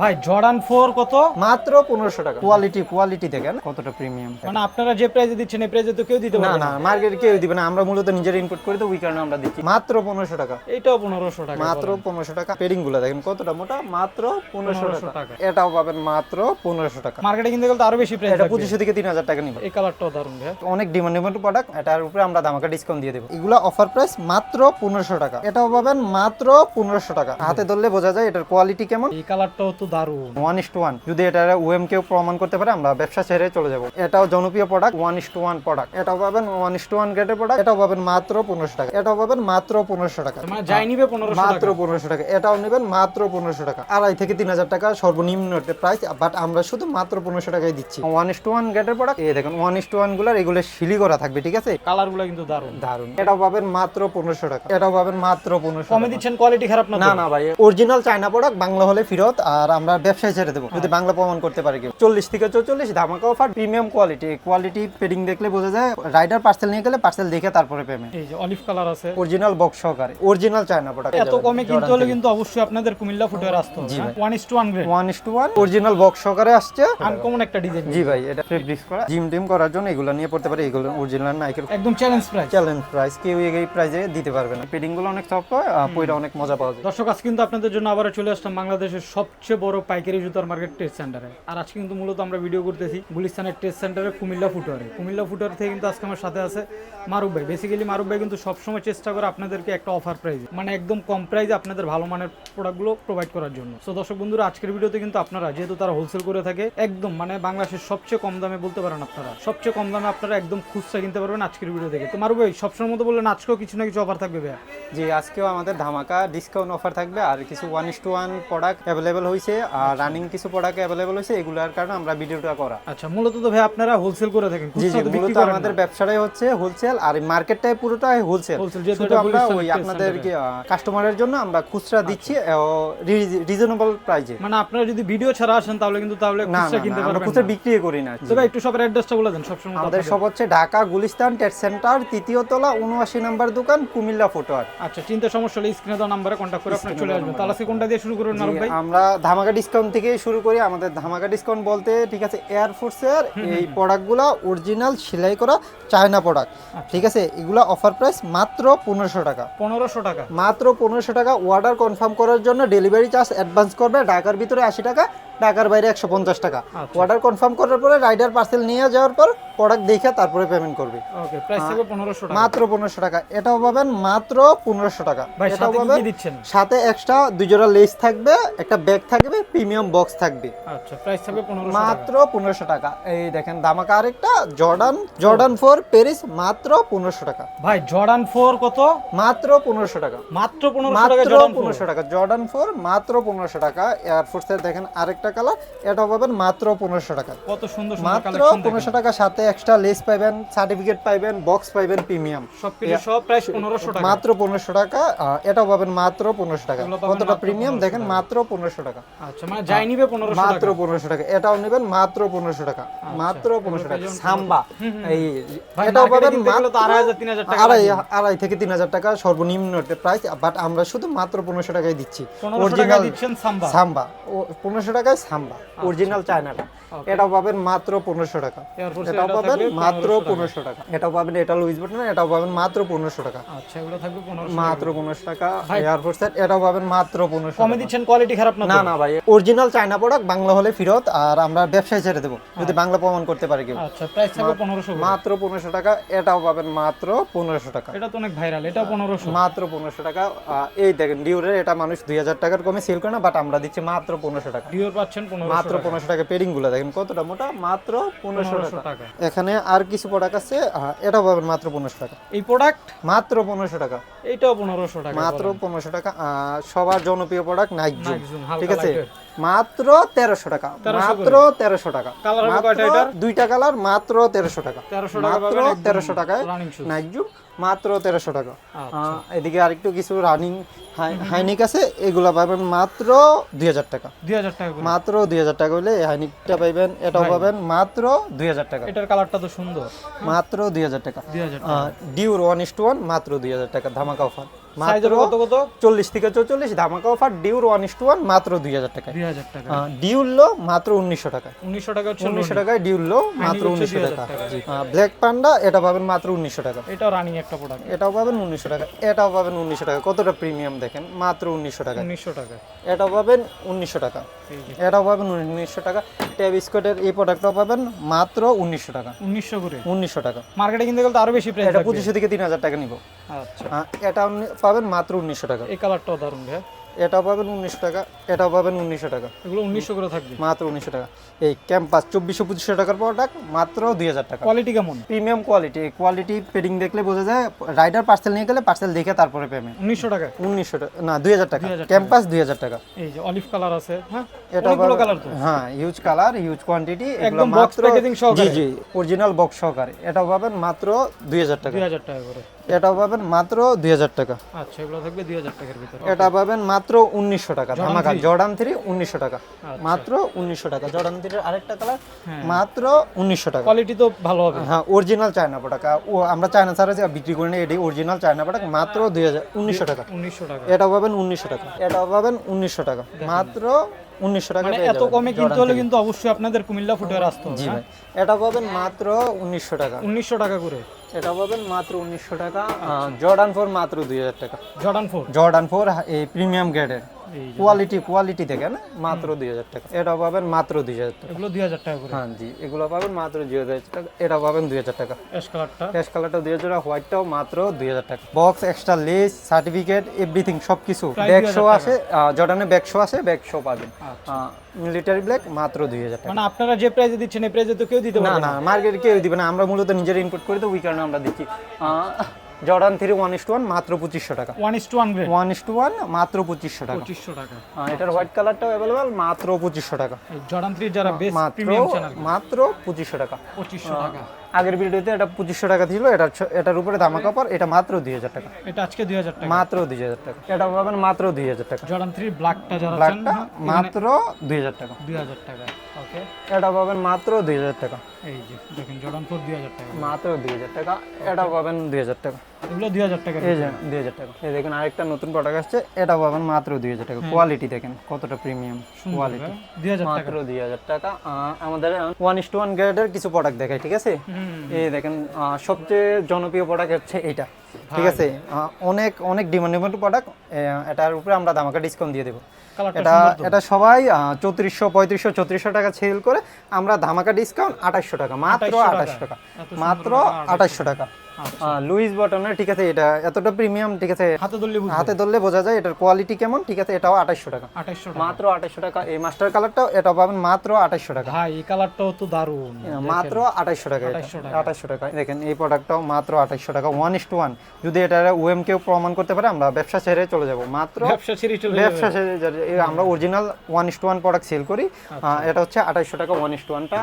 ভাই Jordan four কত? মাত্র পনেরোশো টাকা। কোয়ালিটি কোয়ালিটি দেখেন কতটা প্রিমিয়াম মানে আপনারা যে প্রাইসে দিচ্ছেন এই প্রাইসে তো কেউ দিতে না পারবে না না মার্কেটে কেউ দিবে না। আমরা মূলত নিজের ইনপুট করি তো ওই কারণে আমরা দিচ্ছি। মাত্র পনেরোশো টাকা। এইটাও পনেরোশো টাকা মাত্র পনেরোশো টাকা। পেডিংগুলো দেখেন কতটা মোটা? মাত্র পনেরোশো 1500 টাকা। এটাও পাবেন মাত্র পনেরোশো টাকা। মার্কেটে কিনতে গেলে তো আরও বেশি প্রাইস এটা পঁচিশশো থেকে তিন হাজার টাকা নিবে। এই কালারটাও দারুণ ভাই। অনেক ডিমান্ডেবল প্রোডাক্ট এটার উপরে আমরা ধামাকা ডিসকাউন্ট দিয়ে দেবো। এগুলো অফার প্রাইস মাত্র পনেরোশো টাকা। এটাও পাবেন মাত্র পনেরোশো টাকা। হাতে ধরলে বোঝা যায় এটার কোয়ালিটি কেমন। এই কালারটাও তো দারুণ ওয়ান ইস টু ওয়ান যদি এটা ওএম কেউ প্রমাণ করতে পারে আমরা ব্যবসা ছেড়ে চলে যাব। এটাও জনপ্রিয় product one is to one product এটাও পাবেন ওয়ান ইস টু ওয়ান গ্রেডের প্রোডাক্ট এটাও পাবেন মাত্র পনেরোশো টাকা। এটাও পাবেন মাত্র পনেরোশো টাকা। মানে যাই নিবে পনেরোশো মাত্র পনেরোশো টাকা। এটাও নেবেন মাত্র পনেরোশো টাকা। আড়াই থেকে তিন হাজার টাকা সর্বনিম্ন প্রাইস বাট আমরা শুধু মাত্র পনেরোশো টাকায় দিচ্ছি। ওয়ান ইস টু ওয়ান গ্রেডের প্রোডাক্ট এই দেখেন ওয়ান ইস টু ওয়ানগুলার এগুলো শিলি করা থাকবে ঠিক আছে? কালারগুলো কিন্তু দারুণ দারুণ এটাও পাবেন মাত্র পনেরোশো টাকা। এটাও পাবেন মাত্র পনেরোশো কমে দিচ্ছেন কোয়ালিটি খারাপ না না না ভাই অরিজিনাল চায়না প্রোডাক্ট বাংলা হলে ফেরত আর আমরা ব্যবসায় ছেড়ে দেবো। যদি বাংলা প্রমাণ করতে পারি কেউ। চল্লিশ থেকে চৌচল্লিশ ধামাকা offer premium quality quality padding দেখলে বোঝা যায় রাইডার পার্সেল নিয়ে গেলে পার্সেল দেখে তারপরে পেমেন্ট এই যে অলিভ কালার আছে। অরিজিনাল বক্স সহকারে। অরিজিনাল চায়না প্রোডাক্ট এত কমে কিনতে হলে কিন্তু অবশ্যই আপনাদের কুমিল্লা ফুটওয়ার আসতে হবে one one grade one is to one original box সহকারে আসছে। আনকমন একটা ডিজাইন জি ভাই এটা ফেব্রিক্স করা। জিম টিম করার জন্য এগুলো নিয়ে পড়তে পারে। এগুলো অরিজিনাল নাইকের একদম চ্যালেঞ্জ প্রাইস চ্যালেঞ্জ প্রাইস কেউ এই প্রাইসে দিতে পারবে না। পেডিংগুলো অনেক সফট হয় পইটা অনেক মজা পাওয়া যায়। দর্শক আজকে কিন্তু আপনাদের জন্য আবারও চলে আসলাম বাংলাদেশের সবচেয়ে বড় পাইকারি জুতার মার্কেট টেস্ট সেন্টারে আর আজকে কিন্তু মূলত আমরা ভিডিও করতেছি গুলিস্তানের টেস্ট সেন্টারে কুমিল্লা ফুটওয়ারে। কুমিল্লা ফুটওয়ার থেকে কিন্তু আজকে আমার সাথে আছে মারুফ ভাই। বেসিক্যালি মারুফ ভাই কিন্তু সবসময় চেষ্টা করে আপনাদেরকে একটা অফার প্রাইজে মানে একদম কম প্রাইজে আপনাদের ভালো মানের প্রোডাক্টগুলো প্রোভাইড করার জন্য। সো দর্শক বন্ধুরা, আজকের ভিডিওতে কিন্তু আপনারা, যেহেতু তারা হোলসেল করে থাকে, একদম মানে বাংলাদেশের সবচেয়ে কম দামে বলতে পারেন আপনারা। সবচেয়ে কম দামে আপনারা একদম খুচরা কিনতে পারবেন আজকের ভিডিও থেকে তো মারুফ ভাই, সবসময় মতো বললেন আজকেও কিছু না কিছু অফার থাকবে ভাইয়া। জি, আজকেও আমাদের ধামাকা ডিসকাউন্ট অফার থাকবে আর কিছু one is to one product available হয়েছে আর রানিং কিছু প্রোডাক্ট অ্যাভেলেবেল হয়েছে এগুলোর কারণে আমরা ভিডিওটা করা। আচ্ছা মূলত তো ভাই আপনারা হোলসেল করে থাকেন জি জি মূলত আমাদের ব্যবসাটাই হচ্ছে হোলসেল আর মার্কেটটাই পুরোটাই হোলসেল শুধু আমরা ওই আপনাদের কাস্টমারের জন্য আমরা খুচরা দিচ্ছি রিজনেবল প্রাইজে মানে আপনারা যদি ভিডিও ছাড়া আসেন তাহলে কিন্তু তাহলে খুচরা না, কিনতে না, আমরা খুচরা বিক্রি করি না তো ভাই একটু শপের অ্যাড্রেসটা বলে দেন সবসময় আমাদের সব হচ্ছে ঢাকা গুলিস্তান টেট সেন্টার তৃতীয় তলা উনআশি নাম্বার দোকান কুমিল্লা ফুটওয়ার আচ্ছা চিন্তা সমস্যা হলে স্ক্রিনে দেওয়া নাম্বারে কন্ট্যাক্ট করে আপনারা চলে আসবেন। তাহলে আজকে কোনটা দিয়ে শুরু করবেন মারুফ ভাই? আমরা ধামাকা ডিসকাউন্ট থেকে শুরু করি। আমাদের ধামাকা ডিসকাউন্ট বলতে ঠিক আছে এয়ারফোর্সের এই প্রোডাক্টগুলো অরিজিনাল সেলাই করা চায়না প্রোডাক্ট ঠিক আছে এগুলো অফার প্রাইস মাত্র পনেরোশো টাকা। পনেরোশো টাকা। মাত্র পনেরোশো টাকা। অর্ডার কনফার্ম করার জন্য ডেলিভারি চার্জ অ্যাডভান্স করবে। ঢাকার ভিতরে আশি টাকা ঢাকার বাইরে একশো পঞ্চাশ টাকা। আচ্ছা। অর্ডার কনফার্ম করার পরে রাইডার পার্সেল নিয়ে যাওয়ার পর প্রোডাক্ট দেখে তারপরে পেমেন্ট করবে। টাকা। মাত্র পনেরোশো টাকা। এটাও পাবেন মাত্র পনেরোশো টাকা। এটাও পাবেন সাথে এক্সট্রা দুই জোড়া লেস থাকবে একটা ব্যাগ থাকবে প্রিমিয়াম বক্স থাকবে। আচ্ছা মাত্র পনেরোশো টাকা। এই দেখেন দামাকা আরেকটা জর্ডান জর্ডান ফোর প্যারিস মাত্র পনেরোশো টাকা। ভাই জর্ডান ফোর কত? মাত্র পনেরোশো টাকা। মাত্র পনেরোশো টাকা মাত্র জর্ডান ফোর পনেরোশো টাকা। জর্ডান ফোর মাত্র পনেরোশো টাকা। এয়ারফোর্সের দেখেন আরেকটা কালার এটাও পাবেন মাত্র পনেরোশো টাকা। কত সুন্দর মাত্র পনেরোশো টাকা সাথে এক্সট্রা লেস পাইবেন সার্টিফিকেট পাইবেন বক্স পাইবেন প্রিমিয়াম সব প্রাইস পনেরোশো টাকা। মাত্র পনেরোশো টাকা এটাও পাবেন মাত্র পনেরোশো টাকা। কতটা প্রিমিয়াম দেখেন মাত্র পনেরোশো টাকা। আচ্ছা মানে যাই নিবে পনেরোশো মাত্র টাকা পনেরোশো টাকা। এটাও নেবেন মাত্র পনেরোশো টাকা। মাত্র পনেরোশো টাকা। সাম্বা। এই এটাও পাবেন আড়াই টাকা আড়াই থেকে তিন হাজার টাকা সর্বনিম্ন প্রাইস বাট আমরা শুধু মাত্র পনেরোশো টাকায় দিচ্ছি। পনেরোশো টাকা সাম্বা। সাম্বা। ও অরিজিনাল চায়নাটা এটাও পাবেন মাত্র পনেরোশো টাকা। এটাও পাবেন মাত্র পনেরোশো টাকা। এটাও পাবেন এটা লুইস বাটন এটাও পাবেন মাত্র পনেরোশো টাকা। আচ্ছা এগুলো থাকবে মাত্র পনেরোশো টাকা এয়ারফোর্স এটাও পাবেন মাত্র পনেরোশো কমে দিচ্ছেন কোয়ালিটি খারাপ না না ভাই অরিজিনাল চায়না প্রোডাক্ট বাংলা হলে ফেরত আর আমরা ব্যবসায় ছেড়ে দেবো যদি বাংলা প্রমাণ করতে পারে কেউ। আচ্ছা প্রাইস থাকবে পনেরোশো মাত্র পনেরোশো টাকা এটাও পাবেন মাত্র পনেরোশো টাকা। এটা তো অনেক ভাইরাল এটা পনেরোশো। মাত্র পনেরোশো টাকা এই দেখেন ডিউরের এটা মানুষ দুই হাজার টাকার কমে সেল করে না বাট আমরা দিচ্ছি মাত্র পনেরোশো টাকা। পাচ্ছেন মাত্র পনেরোশো টাকা পেডিংগুলো দেখেন কতটা মোটা মাত্র পনেরোশো টাকা। এখানে আর কিছু প্রোডাক্ট আছে? এটাও পাবেন মাত্র পনেরোশো টাকা। এই প্রোডাক্ট মাত্র পনেরোশো টাকা। এইটাও পনেরোশো টাকা মাত্র পনেরোশো টাকা সবার জনপ্রিয় প্রোডাক্ট নাইক ঠিক আছে? মাত্র তেরোশো টাকা। মাত্র তেরোশো টাকা। দুইটা কালার মাত্র তেরোশো টাকা। মাত্র তেরোশো টাকায় নাইক মাত্র তেরোশো টাকা। আচ্ছা। এদিকে আরেকটু কিছু রানিং হাইনিক আছে এগুলা পাবেন মাত্র দুই হাজার টাকা। দুই হাজার টাকা মাত্র দুই হাজার টাকা হলে হাইনিকটা পাইবেন এটাও পাবেন মাত্র দুই হাজার টাকা। এটার কালারটা তো সুন্দর। মাত্র দুই হাজার টাকা। Dior one is to one মাত্র দুই হাজার টাকা ধামাকা অফার মাত্র কত থেকে চৌচল্লিশ ধামাকা offer Dior one is to one মাত্র দুই হাজার টাকায়। দুই হাজার টাকা মাত্র উনিশশো টাকায়। উনিশশো টাকা হচ্ছে উনিশশো টাকায় ডিউললো মাত্র হচ্ছে উনিশশো 2000 টাকা। টাকা। ব্ল্যাক পান্ডা এটা পাবেন মাত্র টাকা। এটাও রানিং একটা প্রোডাক্ট এটাও পাবেন টাকা। এটাও পাবেন উনিশশো টাকা। কতটা প্রিমিয়াম দেখেন? মাত্র উনিশশো টাকা উনিশশো টাকা। এটাও পাবেন উনিশশো টাকা। এটাও পাবেন উনিশশো টাকা। ট্যাব স্কোয়ারের এই প্রোডাক্টটাও পাবেন মাত্র উনিশশো টাকা। উনিশশো করে। উনিশশো টাকা। মার্কেটে কিনতে গেলে তো আরও বেশি প্রাইস এটা পঁচিশশো থেকে তিন হাজার টাকা নিব। আচ্ছা। এটা পাবেন মাত্র উনিশশো টাকা। এই কালারটাও দারুণ ভাই এটাও পাবেন উনিশশো টাকা এটাও পাবেন উনিশশো টাকা। এগুলো উনিশশো করে থাকবে? মাত্র উনিশশো টাকা। এই ক্যাম্পাস চব্বিশশো পঁচিশশো টাকার প্রোডাক্ট মাত্র দুই হাজার টাকা। কোয়ালিটি কেমন? প্রিমিয়াম কোয়ালিটি কোয়ালিটি পেডিং দেখলে বোঝা যায় রাইডার পার্সেল নিয়ে গেলে পার্সেল দেখে তারপরে পেমেন্ট উনিশশো টাকা উনিশশো টাকা না দুই হাজার টাকা। ক্যাম্পাস দুই হাজার টাকা। এই যে অলিভ কালার আছে হ্যাঁ? এটা কালার হ্যাঁ হিউজ কালার হিউজ কোয়ান্টিটি একদম box packaging জি সহকারে। জি অরিজিনাল বক্স সহকারে। এটাও পাবেন মাত্র দুই হাজার টাকা। দুই হাজার টাকা করে। এটাও পাবেন মাত্র দুই হাজার টাকা। আচ্ছা এগুলো থাকবে দুই হাজার টাকার ভিতরে। এটা পাবেন মাত্র উনিশশো টাকা ধামাকা জর্ডান থ্রি উনিশশো টাকা। মাত্র উনিশশো টাকা জর্ডান থ্রির আরেকটা কালার মাত্র উনিশশো টাকা। কোয়ালিটি তো ভালো হবে। হ্যাঁ অরিজিনাল চায়না পটাকা ও আমরা চায়না ছাড়া যে বিক্রি করি না এটি অরিজিনাল চায়না পটাকা মাত্র দুই হাজার উনিশশো টাকা। উনিশশো টাকা। এটাও পাবেন উনিশশো টাকা। এটা পাবেন উনিশশো টাকা। মাত্র উনিশশো টাকা মানে এত কমে কিনতে হলে কিন্তু অবশ্যই আপনাদের কুমিল্লা ফুটে আসতে হবে জি ভাই। এটা পাবেন মাত্র উনিশশো টাকা। উনিশশো টাকা করে? এটা পাবেন মাত্র উনিশশো টাকা। জর্ডান ফোর মাত্র দুই হাজার টাকা। Jordan four? জর্ডান ফোর এই প্রিমিয়াম গ্রেডের। কোয়ালিটি কোয়ালিটি দেখেন মাত্র দুই হাজার টাকা। এটা পাবেন মাত্র দুই হাজার টাকা। এগুলো দুই হাজার টাকা করে। হ্যাঁ জি এগুলো পাবেন মাত্র দুই হাজার টাকা। এটা পাবেন দুই হাজার টাকা। অ্যাশ কালারটা ক্যাশ কালারটা দুই হাজার টাকা হোয়াইটটাও মাত্র দুই হাজার টাকা। Box extra lace certificate everything সব কিছু ব্যাগ শো আছে জর্ডানে ব্যাগ শো আছে ব্যাগ শো পাবেন। মিলিটারি ব্ল্যাক মাত্র দুই হাজার টাকা। মানে আপনারা যে প্রাইজে দিচ্ছেন এই প্রাইজে তো কেউ দিতে না পারবে না না। মার্কেট কেউ দিবে না। আমরা মূলত নিজের ইনপুট করি তো ওই কারণে আমরা দিচ্ছি। Jordan three one is to one মাত্র পঁচিশশো টাকা। One is to one one is to one মাত্র পঁচিশশো টাকা। পঁচিশশো টাকা। এটার হোয়াইট কালারটাও অ্যাভেলেবেল মাত্র পঁচিশশো টাকা। জর্ডান থ্রি যারা মাত্র মাত্র পঁচিশশো টাকা। পঁচিশশো টাকা। আগের ভিডিওতে এটা পঁচিশশো টাকা ছিল এটা এটার উপরে ধামা কাপড় এটা মাত্র দুই হাজার টাকা এটা আজকে দুই হাজার টাকা মাত্র দুই হাজার টাকা এটা পাবেন মাত্র দুই হাজার টাকা জর্ডান থ্রি ব্ল্যাকটা যারা ব্ল্যাকটা মাত্র দুই হাজার টাকা দুই হাজার টাকা ওকে এটা পাবেন মাত্র দুই হাজার টাকা এই যে দেখেন জর্ডান ফোর দুই হাজার টাকা মাত্র দুই হাজার টাকা এটা পাবেন দুই হাজার টাকা এগুলো দুই হাজার টাকা এই যে দুই হাজার টাকা এই দেখেন আরেকটা নতুন প্রোডাক্ট আসছে এটা পাবেন মাত্র দুই হাজার টাকা কোয়ালিটি দেখেন কতটা প্রিমিয়াম কোয়ালিটি দুই হাজার টাকা মাত্র দুই হাজার টাকা আমাদের ওয়ান ইস টু ওয়ান গ্রেডের কিছু প্রোডাক্ট দেখাই ঠিক আছে এই দেখেন সবচেয়ে জনপ্রিয় প্রোডাক্ট হচ্ছে এটা। ঠিক আছে? অনেক অনেক ডিমান্ডেবল প্রোডাক্ট এটার উপরে আমরা দামাকা ডিসকাউন্ট দিয়ে দেবো। এটা এটা সবাই চৌত্রিশশো পঁয়ত্রিশশো চৌত্রিশশো টাকা সেল করে আমরা ধামাকা ডিসকাউন্ট আঠাশশো টাকা মাত্র 2800 আঠাশশো টাকা। মাত্র আঠাশশো টাকা। লুইস বটনের ঠিক আছে এটা এতটা প্রিমিয়াম ঠিক আছে হাতে ধরলে হাতে ধরলে বোঝা যায় এটার কোয়ালিটি কেমন ঠিক আছে এটাও আঠাশশো টাকা। আঠাইশশো টাকা। মাত্র আঠাশশো টাকা এই মাস্টার কালারটাও এটাও পাবেন মাত্র আঠাশশো টাকা। ভাই এই কালারটাও তো দারুণ। মাত্র আঠাশশো টাকা 2800 টাকা। আঠাশশো টাকা। দেখেন এই প্রোডাক্টটাও মাত্র আঠাশশো টাকা ওয়ান ইস টু ওয়ান যদি এটা ওএম কেউ প্রমাণ করতে পারে আমরা ব্যবসা ছেড়ে চলে যাব। মাত্র ব্যবসা ছিঁড়ে চলে যাবে। ব্যবসা ছেড়ে আমরা original one is to one product sell করি। এটা হচ্ছে আঠাশশো টাকা ওয়ান ইস টু ওয়ানটা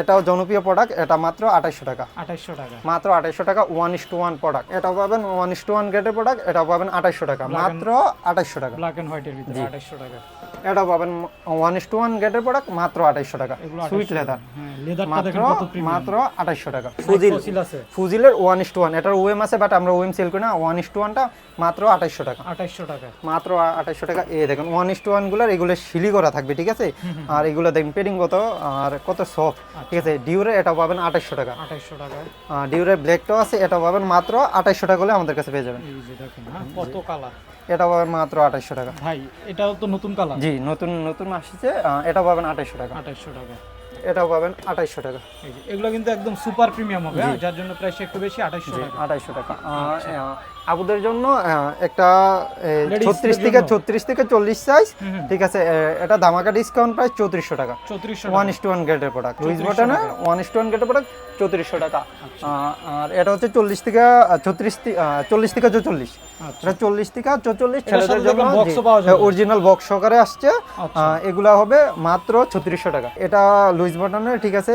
এটাও জনপ্রিয় প্রোডাক্ট এটা মাত্র আঠাশশো টাকা। আঠাইশশো টাকা। মাত্র আঠাশশো টাকা one is to one product এটাও পাবেন ওয়ান ইস টু ওয়ান গ্রেডের প্রোডাক্ট এটাও পাবেন আঠাইশো টাকা। মাত্র আঠাইশো টাকা। ব্ল্যাক অ্যান্ড হোয়াইটের ভিতরে আঠাইশো টাকা। এটাও পাবেন ওয়ান ইস টু ওয়ান গেটের প্রোডাক্ট মাত্র আঠাশশো টাকা। সুইট লেদার হ্যাঁ মাত্র দেখেন মাত্র আঠাশশো টাকা। ফুজিল ফুজিলের ওয়ান ইস টু ওয়ান এটার ওএম আছে বাট আমরা ওএম সেল করি না। ওয়ান ইস টু ওয়ানটা মাত্র আঠাশশো টাকা। আঠাইশশো টাকা। মাত্র আঠাশশো টাকা। এ দেখেন ওয়ান ইস টু ওয়ানগুলোর এগুলো শিলি করা থাকবে ঠিক আছে? আর এগুলো দেখেন পেডিং কত আর কত সফট ঠিক আছে? ডিউরে এটা পাবেন আঠাশশো টাকা। আঠাইশশো টাকা। ডিউরের ব্ল্যাকটাও আছে এটা পাবেন মাত্র আঠাশশো টাকা হলে আমাদের কাছে পেয়ে যাবেন। এই যে দেখেন হ্যাঁ কত কালার এটা পাবেন মাত্র আঠাশশো টাকা। ভাই এটাও তো নতুন কালার জি নতুন নতুন আসছে এটা পাবেন আঠাশশো টাকা। আঠাইশশো টাকা। এটাও পাবেন আঠাশশো টাকা। এগুলো কিন্তু একদম সুপার প্রিমিয়াম হবে যার জন্য প্রাইস একটু বেশি আঠাইশশো টাকা। আঠাইশশো টাকা। আবুদের জন্য একটা ছত্রিশ থেকে ছত্রিশ থেকে চল্লিশ সাইজ ঠিক আছে এটা ধামাকা ডিসকাউন্ট প্রাইস চৌত্রিশশো টাকা। ওয়ান ইস টু ওয়ান গ্রেডের প্রোডাক্ট লুইস বটনে ওয়ান ইস টু ওয়ান গ্রেডের প্রোডাক্ট চৌত্রিশশো টাকা। আচ্ছা। আর এটা হচ্ছে চল্লিশ থেকে ছত্রিশ চল্লিশ থেকে চৌচল্লিশ। আচ্ছা। এটা চল্লিশ থেকে চৌচল্লিশ ছেলেদের জন্য। অরিজিনাল বক্স সহকারে আসছে। আচ্ছা। এগুলা হবে মাত্র ছত্রিশশো টাকা। এটা লুইস বটনের ঠিক আছে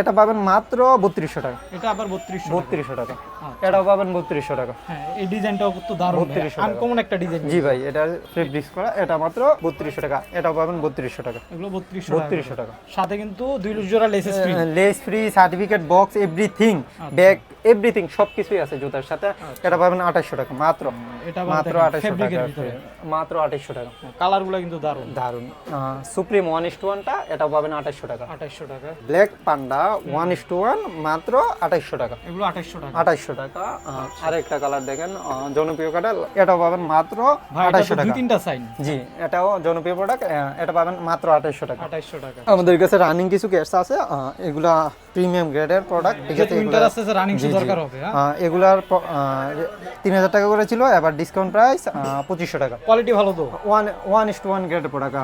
এটা পাবেন মাত্র বত্রিশশো টাকা। এটা আবার বত্রিশশো বত্রিশশো টাকা। এটাও পাবেন বত্রিশশো টাকা। হ্যাঁ এই ডিজাইনটাও তো দারুণ 3200 টাকা। আনকমন একটা ডিজাইন। জি ভাই এটা ফেব্রিক্স করা এটা মাত্র বত্রিশশো টাকা। এটাও পাবেন বত্রিশশো টাকা। এগুলো বত্রিশশো বত্রিশশো টাকা। সাথে কিন্তু দুই জোড়া laces free lace free certificate box everything bag everything সব কিছুই আছে জুতার সাথে। এটা পাবেন আঠাশশো টাকা মাত্র। এটা মাত্র আঠাশশো টাকা। মাত্র আঠাশশো টাকা। কালারগুলো কিন্তু দারুণ। দারুণ সুপ্রিম ওয়ান ইস টু ওয়ানটা এটাও পাবেন আঠাশশো টাকা। আঠাশশো টাকা। Black panda one is to one মাত্র আঠাশশো টাকা। এগুলো আঠাশশো টাকা। আঠাশশো টাকা। আহ, আরেকটা কালার দেখেন জনপ্রিয় কালার এটাও পাবেন মাত্র দুই টাকা। তিনটা সাইন জি এটাও জনপ্রিয় প্রোডাক্ট এটা পাবেন মাত্র আঠাশশো টাকা। আঠাশশো টাকা। আমাদের কাছে রানিং কিছু কেটস আছে এগুলা প্রিমিয়াম গ্রেডের প্রোডাক্ট ঠিক আছে আসতেছে রানিং। দরকার হবে হ্যাঁ? এগুলার তিন হাজার টাকা করে ছিল এবার ডিসকাউন্ট প্রাইস পঁচিশশো টাকা। কোয়ালিটি ভালো তো। One one is to one গ্রেডের প্রোডাক্ট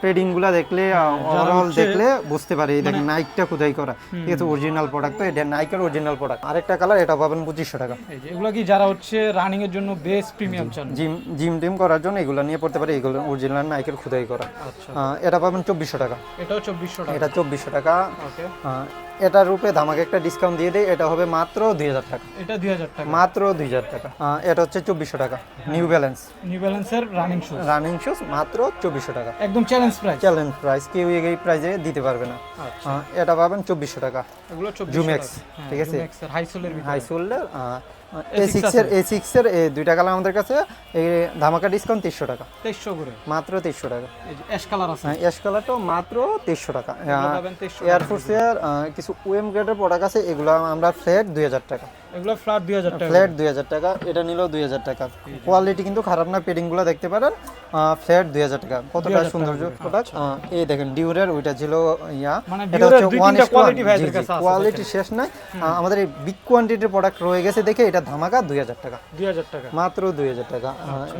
ট্রেডিংগুলা দেখলে ওভারঅল দেখলে বুঝতে পারি দেখেন নাইকটা খোদাই করা। আছে অরিজিনাল প্রোডাক্ট তো এটা নাইকের অরিজিনাল প্রোডাক্ট আরেকটা কালার এটা পাবেন পঁচিশশো টাকা। এই যে এগুলো কি যারা হচ্ছে রানিং এর জন্য বেস্ট প্রিমিয়াম চান? জিম জিম টিম করার জন্য এগুলো নিয়ে পড়তে পারে এগুলো অরিজিনাল নাইকের খোদাই করা। আচ্ছা। এটা পাবেন চব্বিশশো টাকা। এটাও চব্বিশশো টাকা। এটা চব্বিশশো টাকা। ওকে এটার রূপে ধামাকে একটা ডিসকাউন্ট দিয়ে দেয় এটা হবে মাত্র দুই হাজার টাকা। এটা দুই হাজার টাকা। মাত্র দুই হাজার টাকা। এটা হচ্ছে চব্বিশশো টাকা। নিউ ব্যালেন্স নিউ ব্যালেন্সের রানিং শুজ রানিং শুজ মাত্র চব্বিশশো টাকা। একদম চ্যালেঞ্জ প্রাইস চ্যালেঞ্জ প্রাইস কেউ এই প্রাইসে দিতে পারবে না। আচ্ছা। এটা পাবেন চব্বিশশো টাকা। এগুলো জুমেক্স হ্যাঁ, ঠিক আছে? হাই সোলের হাই সোলের A6 এর A6 এর দুইটা কালার আমাদের কাছে এই ধামাকা ডিসকাউন্ট 300 টাকা। মাত্র 300 টাকা। অ্যাশ কালার মাত্র 300 টাকা। এয়ার ফোর্স এর কিছু ওএম গ্রেডের প্রোডাক্ট আছে এগুলো আমরা ফ্ল্যাট 2000 টাকা। এগুলো ফ্ল্যাট টাকা ফ্ল্যাট টাকা এটা নিল দুই হাজার টাকা কোয়ালিটি কিন্তু খারাপ না দেখতে পারেন ফ্ল্যাট টাকা কতটা সৌন্দর্য প্রোডাক্ট এই দেখেন ডিউরের ওইটা ছিল ইয়া মানে এটা ডিউরের হচ্ছে দুই ওয়ান ভাইদের কাছে আছে, কোয়ালিটি শেষ আমাদের এই বিগ কোয়ান্টিটির প্রোডাক্ট রয়ে গেছে দেখে এটা ধামাকা দুই হাজার টাকা দুই হাজার টাকা মাত্র টাকা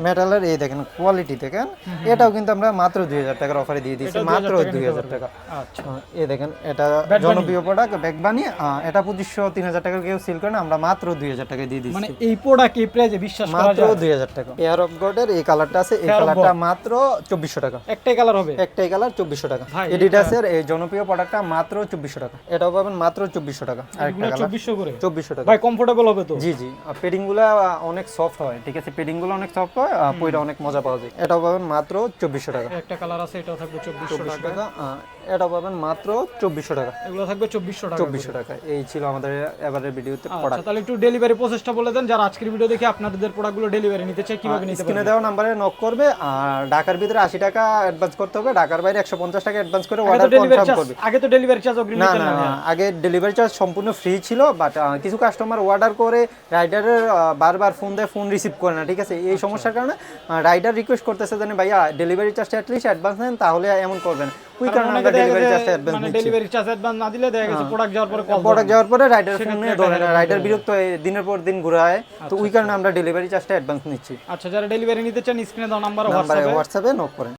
মেটালের এই দেখেন কোয়ালিটি দেখেন এটাও কিন্তু আমরা মাত্র দুই হাজার টাকার অফারে দিয়ে দিচ্ছি এটাও 2000 মাত্র টাকা দুই হাজার টাকা আচ্ছা এই দেখেন এটা জনপ্রিয় প্রোডাক্ট ব্যাগবানি এটা পঁচিশশো তিন হাজার টাকার কেউ সিল করে না আমরা মাত্র দুই হাজার টাকা দিয়ে দিচ্ছি। মানে এই প্রোডাক্ট এই প্রাইজে বিশ্বাস করা মাত্র যায়। দুই হাজার টাকা। এয়ার অফ গডের এই কালারটা আছে এই কালারটা মাত্র চব্বিশশো টাকা। একটাই কালার হবে? একটাই কালার চব্বিশশো টাকা। ভাই, এডিডাসের এই জনপ্রিয় প্রোডাক্টটা মাত্র চব্বিশশো টাকা। এটাও পাবেন মাত্র চব্বিশশো টাকা। আরেকটা কালার চব্বিশশো করে? চব্বিশশো টাকা। ভাই কমফোর্টেবল হবে তো? জি জি। পেডিংগুলা অনেক সফট হয় ঠিক আছে? পেডিংগুলো অনেক সফট হয় আহ, অনেক মজা পাওয়া যায়। এটাও পাবেন মাত্র চব্বিশশো টাকা। একটা কালার আছে এটাও থাকবে চব্বিশশো চব্বিশশো টাকা। এটাও পাবেন মাত্র চব্বিশশো টাকা। এগুলো থাকবে চব্বিশশো টাকা চব্বিশশো টাকা। এই ছিল আমাদের এবারের ভিডিওতে আচ্ছা প্রোডাক্ট তাহলে একটু ডেলিভারি প্রসেসটা বলে দেন যারা আজকের ভিডিও দেখে আপনাদের প্রোডাক্টগুলো ডেলিভারি নিতে চায় কীভাবে নিতে স্ক্রিনে দেওয়া নাম্বারে নক করবে আর ঢাকার ভিতরে আশি টাকা অ্যাডভান্স করতে হবে ঢাকার বাইরে একশো পঞ্চাশ টাকা অ্যাডভান্স করে অর্ডার ডেলিভারি কনফার্ম করবে। আগে তো ডেলিভারি চার্জ অগ্রিম না না না না, আগে ডেলিভারি চার্জ সম্পূর্ণ ফ্রি ছিল বাট কিছু কাস্টমার অর্ডার করে রাইডারের বারবার ফোন দেয় ফোন রিসিভ করে না ঠিক আছে? এই সমস্যার কারণে রাইডার রিকোয়েস্ট করতেছে জানি ভাইয়া ডেলিভারি চার্জটা অ্যাটলিস্ট অ্যাডভান্স নেন তাহলে এমন করবেন। আমরা ডেলিভারি অ্যাডভান্স মানে ডেলিভারি চার্জ অ্যাডভান্স না দিলে দেখা গেছে প্রোডাক্ট যাওয়ার পরে কল প্রোডাক্ট যাওয়ার পরে রাইডার ফোনে ধরে না রাইডার বিরক্ত হয়ে দিনের পর দিন ঘুরায় তো ওই কারণে আমরা ডেলিভারি চার্জটা অ্যাডভান্স নিচ্ছি। আচ্ছা যারা ডেলিভারি নিতে চান স্ক্রিনে দাও নাম্বার নাম্বারে হোয়াটসঅ্যাপে হোয়াটসঅ্যাপে নক করেন।